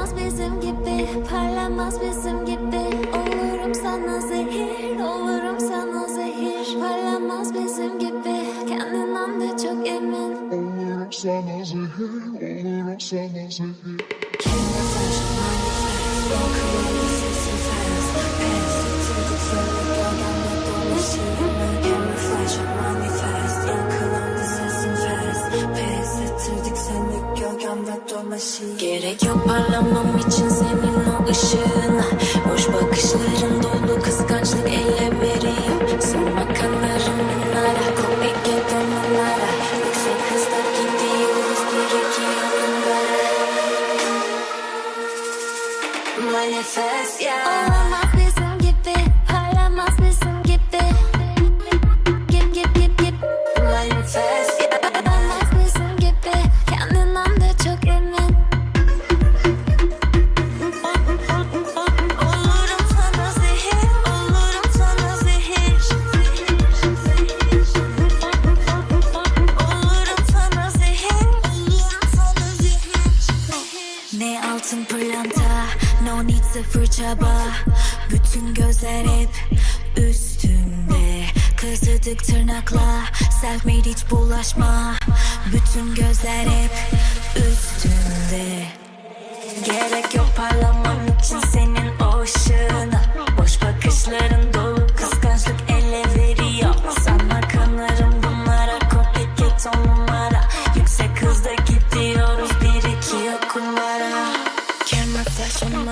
Parlamaz bizim gibi Parlamaz bizim gibi. Olurum sana zehir Olurum sana zehir. Parlamaz bizim gibi Kendinden de çok emin. Olurum sana zehir Olurum sana zehir. Gerek yok parlamam için senin o ışığına Boş bakışların dolu kıskançlık ele veriyor. Sorma kanarım bunlara komik onlara Yüksek hızda gidiyoruz yollara Manifest ya No need sıfır çaba. Bütün gözler hep üstünde Kazıdık tırnakla Self hiç bulaşma. Bütün gözler hep üstünde Gerek yok parlamam için senin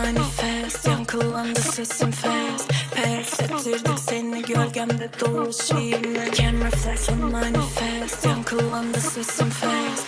manifest Yankılandı sesim fast. Pers ettirdik seni gölgemde dolaşayım. Ben Camera flash manifest Yankılandı sesim fast